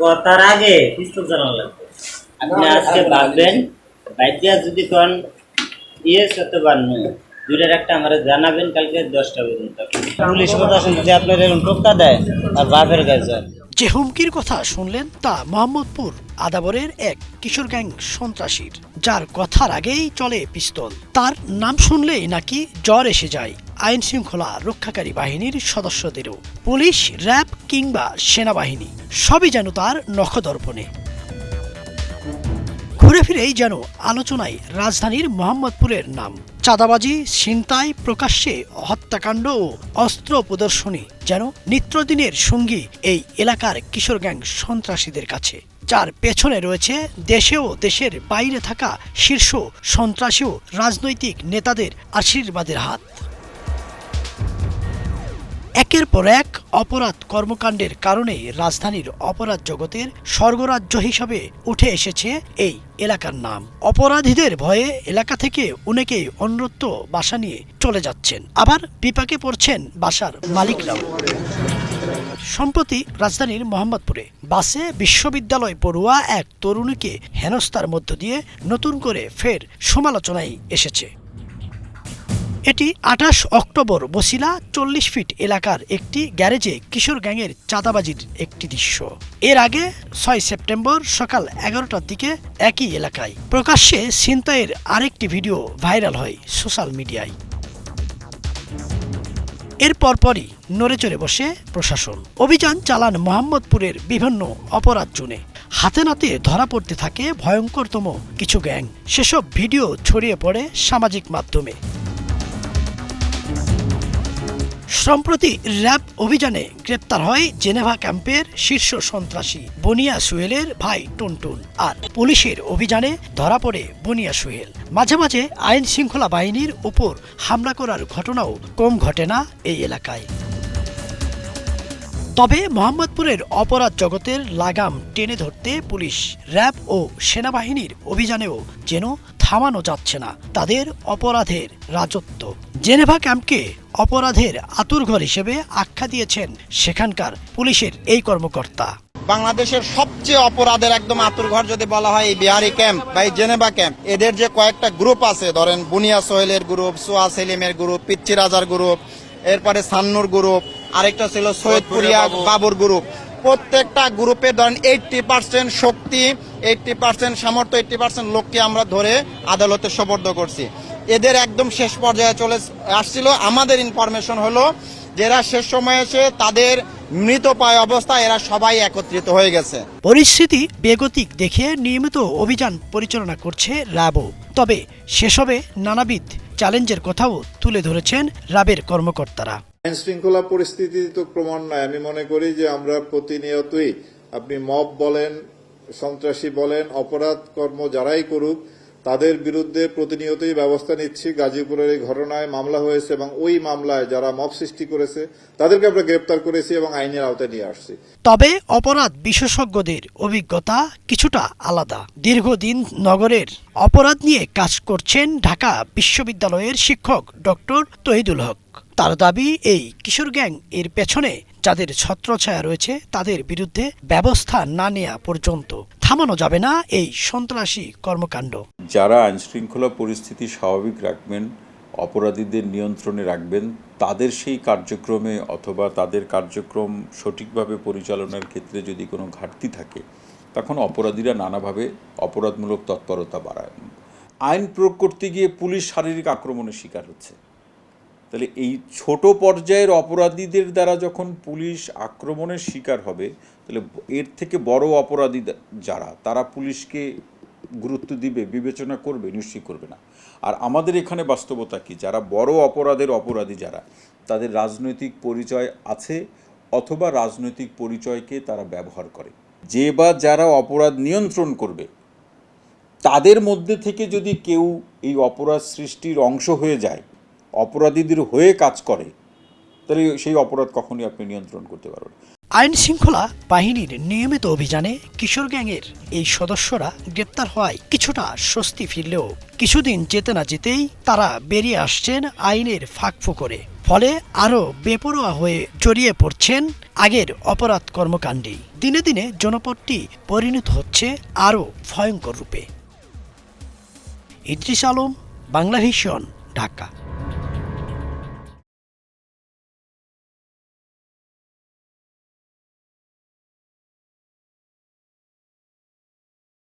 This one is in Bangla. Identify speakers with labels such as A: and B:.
A: কথার আগে পিস্তল চালানো লাগবে। আপনি আজকে ভাববেন বাইতিয়া যদি কোন ইয়ে সত্য বান্ন দুইটার একটা আমার জানাবেন কালকে দশটা পর্যন্ত। পুলিশ প্রশাসন যদি আপনার এরকম টোকা দেয় আর বাপের কাছে
B: যে হুমকির কথা শুনলেন তা মোহাম্মদপুর আদাবরের এক কিশোর গ্যাং সন্ত্রাসীর যার কথার আগেই চলে পিস্তল। তার নাম শুনলেই নাকি জ্বর এসে যায়। আইন শৃঙ্খলা রক্ষাকারী বাহিনীর সদস্যদেরও। পুলিশ, র্যাব কিংবা সেনাবাহিনী, সবই যেন তার নখদর্পণে। ঘুরে ফিরেই যেন আলোচনায় রাজধানীর মোহাম্মদপুরের নাম। চাঁদাবাজি, ছিনতাই প্রকাশ্যে হত্যাকাণ্ড ও অস্ত্র প্রদর্শনী যেন নিত্যদিনের সঙ্গী এই এলাকার কিশোর গ্যাং সন্ত্রাসীদের কাছে। যার পেছনে রয়েছে দেশে ও দেশের বাইরে থাকা শীর্ষ সন্ত্রাসী ও রাজনৈতিক নেতাদের আশীর্বাদের হাত। একের পর এক অপরাধ কর্মকাণ্ডের কারণে রাজধানীর অপরাধ জগতের স্বর্গরাজ্য হিসাবে উঠে এসেছে এই এলাকার নাম। অপরাধীদের ভয়ে এলাকা থেকে অনেকেই অন্যত্র বাসা নিয়ে চলে যাচ্ছেন। আবার বিপাকে পড়ছেন বাসার মালিকরাও। সম্প্রতি রাজধানীর মোহাম্মদপুরে বাসে বিশ্ববিদ্যালয় পড়ুয়া এক তরুণীকে হেনস্থার মধ্য দিয়ে নতুন করে ফের সমালোচনায় এসেছে। এটি আঠাশ অক্টোবর বসিলা চল্লিশ ফিট এলাকার একটি গ্যারেজে কিশোর গ্যাংয়ের চাঁদাবাজির একটি দৃশ্য। এর আগে ছয় সেপ্টেম্বর সকাল এগারোটার দিকে একই এলাকায় প্রকাশ্যে ছিনতাইয়ের আরেকটি ভিডিও ভাইরাল হয় সোশ্যাল মিডিয়ায়। এর পরপরই নড়েচড়ে বসে প্রশাসন। অভিযান চালান মোহাম্মদপুরের বিভিন্ন অপরাধ জোনে। হাতে নাতে ধরা পড়তে থাকে ভয়ঙ্করতম কিছু গ্যাং। সেসব ভিডিও ছড়িয়ে পড়ে সামাজিক মাধ্যমে। সম্প্রতি র্যাব অভিযানে গ্রেপ্তার হয় জেনেভা ক্যাম্পের শীর্ষ সন্ত্রাসী বনিয়া সুহেলের ভাই টুনটুন আর পুলিশের অভিযানে ধরা পড়ে বনিয়া সুহেল। মাঝে মাঝে আইন শৃঙ্খলা বাহিনীর উপর হামলা করার ঘটনাও কম ঘটে না এই এলাকায়। তবে মোহাম্মদপুরের অপরাধ জগতের লাগাম টেনে ধরতে পুলিশ, র্যাব ও সেনাবাহিনীর অভিযানেও যেন থামানো যাচ্ছে না। তাদের অপরাধের রাজত্ব। জেনেভা ক্যাম্পকে অপরাধের আতুরঘর হিসেবে আখ্যা দিয়েছেন সেখানকার পুলিশের এই কর্মকর্তা।
C: বাংলাদেশের সবচেয়ে অপরাধের একদম আতুরঘর যদি বলা হয় এই বিহারি ক্যাম্প বা এই জেনেভা ক্যাম্প এদের যে কয়েকটা গ্রুপ আছে ধরেন বুনিয়া সোহেলের গ্রুপ সোয়া সেলিমের গ্রুপ পিচ্চি রাজার গ্রুপ এরপরে সান্নুর গ্রুপ আরেকটা ছিল সৈয়দপুরিয়া বাবুর গ্রুপ। প্রত্যেকটা গ্রুপে ধরেন এইটটি পার্সেন্ট শক্তি এইটটি পার্সেন্ট সামর্থ্য এইটটি পার্সেন্ট লোককে আমরা ধরে আদালতে সোপর্দ করছি। এদের একদম শেষ পর্যায়ে চলে আসছিল। আমাদের ইনফরমেশন হলো যারা শেষ সময়ে এসে তাদের মৃতপায় অবস্থা, এরা সবাই একত্রিত হয়ে গেছে।
B: পরিস্থিতি বেগতিক দেখে নিয়মিত অভিযান পরিচালনা করছে র্যাবও। তবে সেসবে নানাবিধ চ্যালেঞ্জের কথাও তুলে ধরেছেন র্যাবের কর্মকর্তারা।
D: আইন শৃঙ্খলা পরিস্থিতি তো ক্রমান্বয়ে আমি মনে করি যে আমরা প্রতিনিয়তই আপনি মব বলেন, সন্ত্রাসী বলেন, অপরাধ কর্ম যারাই করুক তাদের বিরুদ্ধে প্রতিনিয়তই ব্যবস্থা নিচ্ছি। গাজীপুরের এই ঘটনায় মামলা হয়েছে এবং ওই মামলায় যারা মব সৃষ্টি করেছে, তাদেরকে আমরা গ্রেপ্তার করেছি এবং আইনের আওতায় নিয়ে আসছি।
B: তবে অপরাধ বিশেষজ্ঞদের অভিজ্ঞতা কিছুটা আলাদা। দীর্ঘদিন নগরের অপরাধ নিয়ে কাজ করছেন ঢাকা বিশ্ববিদ্যালয়ের শিক্ষক ডক্টর তহিদুল হক। তার দাবি, এই কিশোর গ্যাং এর পেছনে যাদের ছত্রছায়া রয়েছে, তাদের বিরুদ্ধে ব্যবস্থা না নেওয়া পর্যন্ত থামানো যাবে না এই সন্ত্রাসী কর্মকাণ্ড।
E: যারা আইনশৃঙ্খলা পরিস্থিতি স্বাভাবিক রাখবেন, অপরাধীদের নিয়ন্ত্রণে রাখবেন, তাদের সেই কার্যক্রমে অথবা তাদের কার্যক্রম সঠিকভাবে পরিচালনার ক্ষেত্রে যদি কোনো ঘাটতি থাকে, তখন অপরাধীরা নানাভাবে অপরাধমূলক তৎপরতা বাড়ায়। আইন প্রয়োগ করতে গিয়ে পুলিশ শারীরিক আক্রমণের শিকার হচ্ছে। তাহলে এই ছোট পর্যায়ের অপরাধীদের দ্বারা যখন পুলিশ আক্রমণের শিকার হবে, তাহলে এর থেকে বড় অপরাধী যারা, তারা পুলিশকে গুরুত্ব দিবে, বিবেচনা করবে নিশ্চয়ই করবে না। আর আমাদের এখানে বাস্তবতা কি? যারা বড় অপরাধের অপরাধী যারা, তাদের রাজনৈতিক পরিচয় আছে অথবা রাজনৈতিক পরিচয়কে তারা ব্যবহার করে। যে বা যারা অপরাধ নিয়ন্ত্রণ করবে, তাদের মধ্যে থেকে যদি কেউ এই অপরাধ সৃষ্টির অংশ হয়ে যায় অপরাধীদের হয়ে কাজ করে, তাহলে সেই অপরাধ কখনই আপনি নিয়ন্ত্রণ করতে পারবেন
B: আইন শৃঙ্খলা বাহিনীর নিয়মিত অভিযানে কিশোর গ্যাংয়ের এই সদস্যরা গ্রেপ্তার হওয়ায় কিছুটা স্বস্তি ফিরলেও কিছুদিন যেতে না যেতেই তারা বেরিয়ে আসছেন আইনের ফাঁক করে ফলে আরও বেপরোয়া হয়ে জড়িয়ে পড়ছেন আগের অপরাধ কর্মকাণ্ডেই। দিনে দিনে জনপদটি পরিণত হচ্ছে আরও ভয়ঙ্কর রূপে। ইদ্রিস আলম, বাংলা ভিশন, ঢাকা।